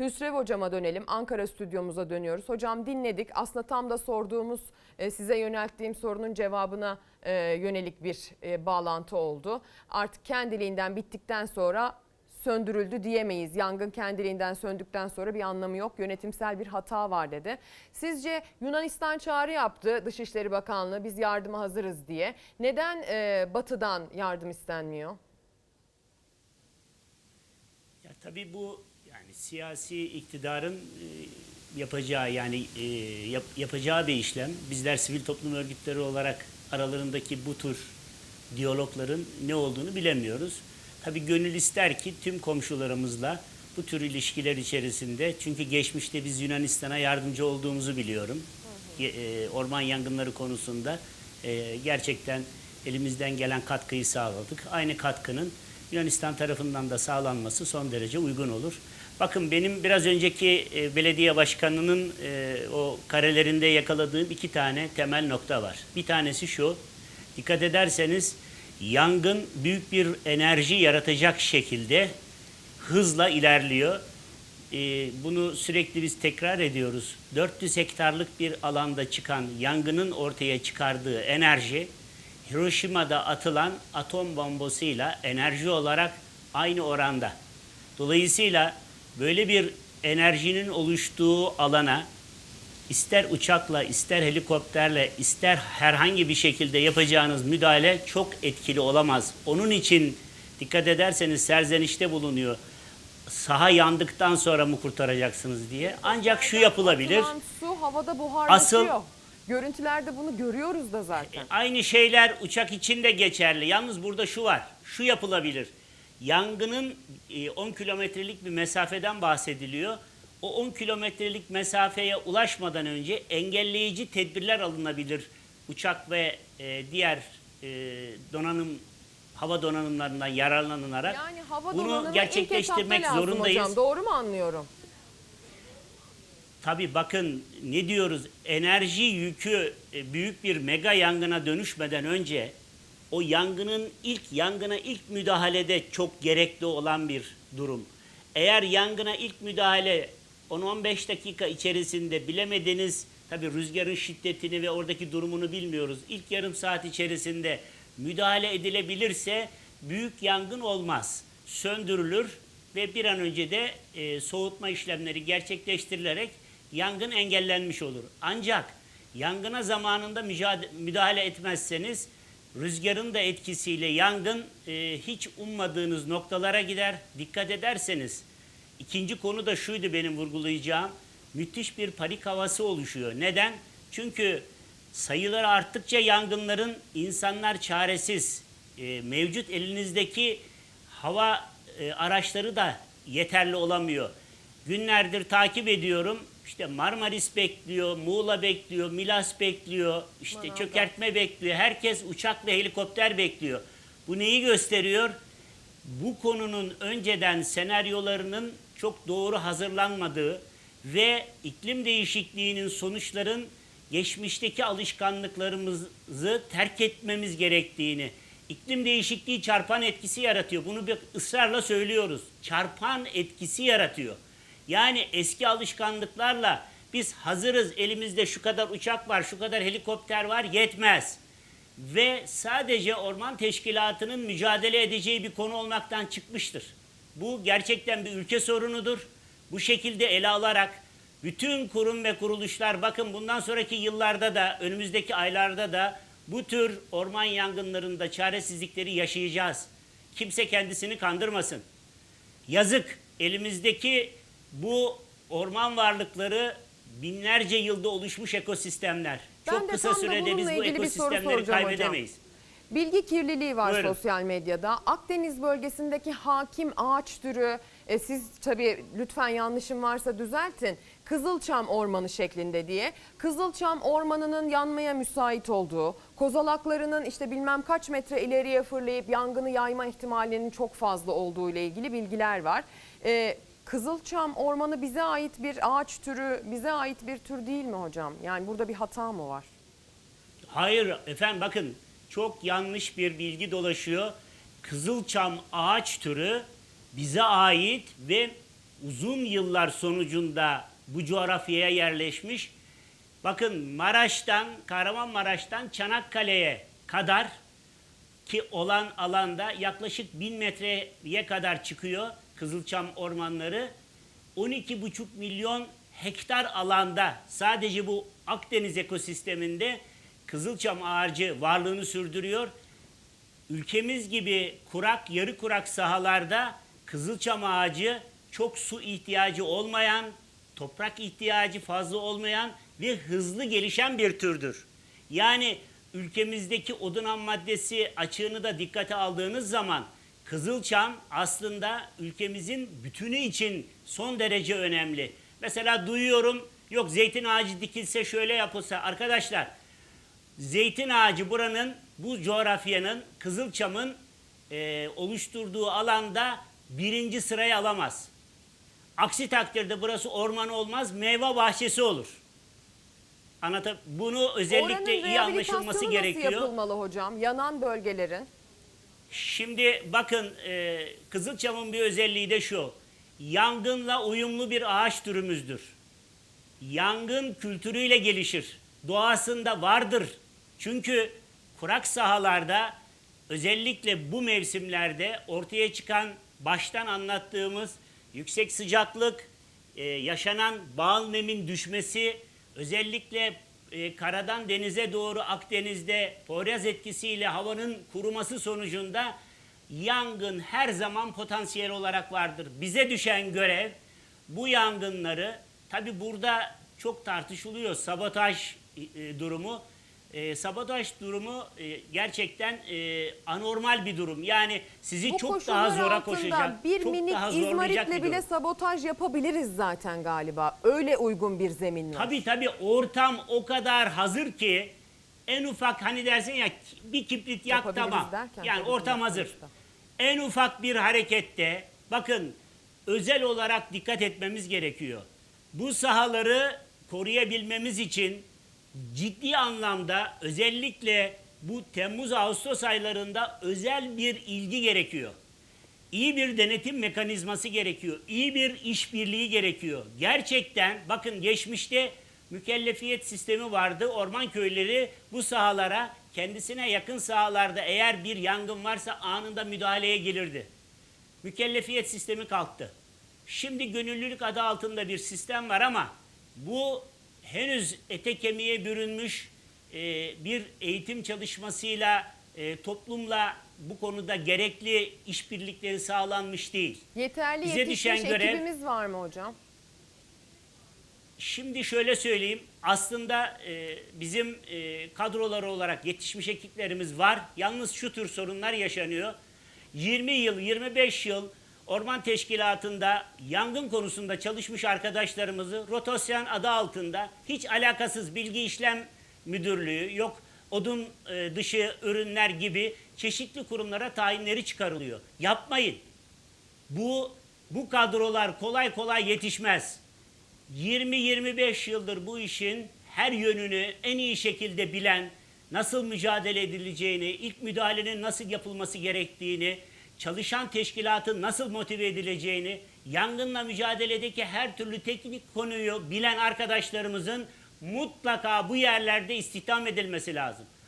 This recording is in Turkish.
Hüsrev hocama dönelim. Ankara stüdyomuza dönüyoruz. Hocam dinledik. Aslında tam da sorduğumuz e, size yönelttiğim sorunun cevabına e, yönelik bir e, bağlantı oldu. Artık kendiliğinden bittikten sonra söndürüldü diyemeyiz. Yangın kendiliğinden söndükten sonra bir anlamı yok. Yönetimsel bir hata var dedi. Sizce Yunanistan çağrı yaptı Dışişleri Bakanlığı biz yardıma hazırız diye. Neden e, Batı'dan yardım istenmiyor? Ya tabii bu siyasi iktidarın e, yapacağı yani e, yap- yapacağı bir işlem. Bizler sivil toplum örgütleri olarak aralarındaki bu tür diyalogların ne olduğunu bilemiyoruz. Tabii gönül ister ki tüm komşularımızla bu tür ilişkiler içerisinde çünkü geçmişte biz Yunanistan'a yardımcı olduğumuzu biliyorum. E, Orman yangınları konusunda gerçekten elimizden gelen katkıyı sağladık. Aynı katkının Yunanistan tarafından da sağlanması son derece uygun olur. Bakın benim biraz önceki e, belediye başkanının e, o karelerinde yakaladığım iki tane temel nokta var. Bir tanesi şu, dikkat ederseniz yangın büyük bir enerji yaratacak şekilde hızla ilerliyor. Ee, bunu sürekli biz tekrar ediyoruz. 400 hektarlık bir alanda çıkan yangının ortaya çıkardığı enerji Hiroşima'da atılan atom bombasıyla enerji olarak aynı oranda. Dolayısıyla böyle bir enerjinin oluştuğu alana ister uçakla, ister helikopterle, ister herhangi bir şekilde yapacağınız müdahale çok etkili olamaz. Onun için dikkat ederseniz serzenişte bulunuyor. Saha yandıktan sonra mı kurtaracaksınız diye. Ancak şu yapılabilir. Su havada buharlaşıyor. Asıl- Görüntülerde bunu görüyoruz da zaten. Aynı şeyler uçak için de geçerli. Yalnız burada şu var. Şu yapılabilir. Yangının e, 10 kilometrelik bir mesafeden bahsediliyor. O 10 kilometrelik mesafeye ulaşmadan önce engelleyici tedbirler alınabilir. Uçak ve e, diğer e, donanım hava donanımlarından yararlanılarak Yani hava bunu ilk gerçekleştirmek lazım zorundayız. hocam. Doğru mu anlıyorum? Tabii bakın ne diyoruz enerji yükü e, büyük bir mega yangına dönüşmeden önce o yangının ilk yangına ilk müdahalede çok gerekli olan bir durum. Eğer yangına ilk müdahale 10-15 dakika içerisinde bilemediniz tabii rüzgarın şiddetini ve oradaki durumunu bilmiyoruz. İlk yarım saat içerisinde müdahale edilebilirse büyük yangın olmaz. Söndürülür ve bir an önce de e, soğutma işlemleri gerçekleştirilerek yangın engellenmiş olur. Ancak yangına zamanında müdahale etmezseniz rüzgarın da etkisiyle yangın e, hiç ummadığınız noktalara gider. Dikkat ederseniz ikinci konu da şuydu benim vurgulayacağım. Müthiş bir panik havası oluşuyor. Neden? Çünkü sayıları arttıkça yangınların insanlar çaresiz. E, mevcut elinizdeki hava e, araçları da yeterli olamıyor. Günlerdir takip ediyorum. İşte Marmaris bekliyor, Muğla bekliyor, Milas bekliyor, işte Manavgat. çökertme bekliyor. Herkes uçak ve helikopter bekliyor. Bu neyi gösteriyor? Bu konunun önceden senaryolarının çok doğru hazırlanmadığı ve iklim değişikliğinin sonuçların geçmişteki alışkanlıklarımızı terk etmemiz gerektiğini, iklim değişikliği çarpan etkisi yaratıyor. Bunu bir ısrarla söylüyoruz. Çarpan etkisi yaratıyor. Yani eski alışkanlıklarla biz hazırız, elimizde şu kadar uçak var, şu kadar helikopter var yetmez. Ve sadece orman teşkilatının mücadele edeceği bir konu olmaktan çıkmıştır. Bu gerçekten bir ülke sorunudur. Bu şekilde ele alarak bütün kurum ve kuruluşlar bakın bundan sonraki yıllarda da önümüzdeki aylarda da bu tür orman yangınlarında çaresizlikleri yaşayacağız. Kimse kendisini kandırmasın. Yazık elimizdeki bu orman varlıkları binlerce yılda oluşmuş ekosistemler. Ben Çok de kısa tam da sürede biz bununla bu ilgili bir soru ekosistemleri soracağım kaybedemeyiz. Bilgi kirliliği var Buyurun. sosyal medyada. Akdeniz bölgesindeki hakim ağaç türü, e, siz tabii lütfen yanlışım varsa düzeltin. Kızılçam ormanı şeklinde diye. Kızılçam ormanının yanmaya müsait olduğu, kozalaklarının işte bilmem kaç metre ileriye fırlayıp yangını yayma ihtimalinin çok fazla olduğu ile ilgili bilgiler var. E, Kızılçam ormanı bize ait bir ağaç türü, bize ait bir tür değil mi hocam? Yani burada bir hata mı var? Hayır efendim bakın çok yanlış bir bilgi dolaşıyor. Kızılçam ağaç türü bize ait ve uzun yıllar sonucunda bu coğrafyaya yerleşmiş. Bakın Maraş'tan, Kahramanmaraş'tan Çanakkale'ye kadar ki olan alanda yaklaşık 1000 metreye kadar çıkıyor Kızılçam ormanları. 12,5 milyon hektar alanda sadece bu Akdeniz ekosisteminde Kızılçam ağacı varlığını sürdürüyor. Ülkemiz gibi kurak, yarı kurak sahalarda Kızılçam ağacı çok su ihtiyacı olmayan, toprak ihtiyacı fazla olmayan ve hızlı gelişen bir türdür. Yani ülkemizdeki odun ham maddesi açığını da dikkate aldığınız zaman Kızılçam aslında ülkemizin bütünü için son derece önemli. Mesela duyuyorum yok zeytin ağacı dikilse şöyle yapılsa arkadaşlar zeytin ağacı buranın bu coğrafyanın Kızılçam'ın e, oluşturduğu alanda birinci sırayı alamaz. Aksi takdirde burası orman olmaz, meyve bahçesi olur. Anlatıp bunu özellikle Oranın iyi anlaşılması rehabilitasyonu gerekiyor. nasıl yapılmalı hocam? Yanan bölgelerin. Şimdi bakın e, Kızılçam'ın bir özelliği de şu. Yangınla uyumlu bir ağaç türümüzdür. Yangın kültürüyle gelişir. Doğasında vardır. Çünkü kurak sahalarda özellikle bu mevsimlerde ortaya çıkan baştan anlattığımız yüksek sıcaklık, e, yaşanan bağıl nemin düşmesi, özellikle e, karadan denize doğru Akdeniz'de Poyraz etkisiyle havanın kuruması sonucunda yangın her zaman potansiyel olarak vardır. Bize düşen görev bu yangınları tabi burada çok tartışılıyor sabotaj e, durumu. E, sabotaj durumu e, gerçekten e, anormal bir durum. Yani sizi Bu çok koşullar daha zora altında koşacak, bir çok minik daha zorlayacak izmaritle bir bile durum. sabotaj yapabiliriz zaten galiba. Öyle uygun bir zemin var. Tabii tabii ortam o kadar hazır ki en ufak hani dersin ya bir kibrit yak Yapabiliriz tamam. derken Yani tabii ortam hazır. sonuçta. En ufak bir harekette bakın özel olarak dikkat etmemiz gerekiyor. Bu sahaları koruyabilmemiz için ciddi anlamda özellikle bu Temmuz-Ağustos aylarında özel bir ilgi gerekiyor. İyi bir denetim mekanizması gerekiyor. İyi bir işbirliği gerekiyor. Gerçekten bakın geçmişte mükellefiyet sistemi vardı. Orman köyleri bu sahalara kendisine yakın sahalarda eğer bir yangın varsa anında müdahaleye gelirdi. Mükellefiyet sistemi kalktı. Şimdi gönüllülük adı altında bir sistem var ama bu henüz ete kemiğe bürünmüş e, bir eğitim çalışmasıyla e, toplumla bu konuda gerekli işbirlikleri sağlanmış değil. Yeterli Bize yetişmiş düşen görev- ekibimiz var mı hocam? Şimdi şöyle söyleyeyim. Aslında e, bizim e, kadroları olarak yetişmiş ekiplerimiz var. Yalnız şu tür sorunlar yaşanıyor. 20 yıl, 25 yıl Orman Teşkilatı'nda yangın konusunda çalışmış arkadaşlarımızı rotasyon adı altında hiç alakasız bilgi işlem müdürlüğü yok odun e, dışı ürünler gibi çeşitli kurumlara tayinleri çıkarılıyor. Yapmayın. Bu bu kadrolar kolay kolay yetişmez. 20-25 yıldır bu işin her yönünü en iyi şekilde bilen, nasıl mücadele edileceğini, ilk müdahalenin nasıl yapılması gerektiğini, çalışan teşkilatın nasıl motive edileceğini, yangınla mücadeledeki her türlü teknik konuyu bilen arkadaşlarımızın mutlaka bu yerlerde istihdam edilmesi lazım.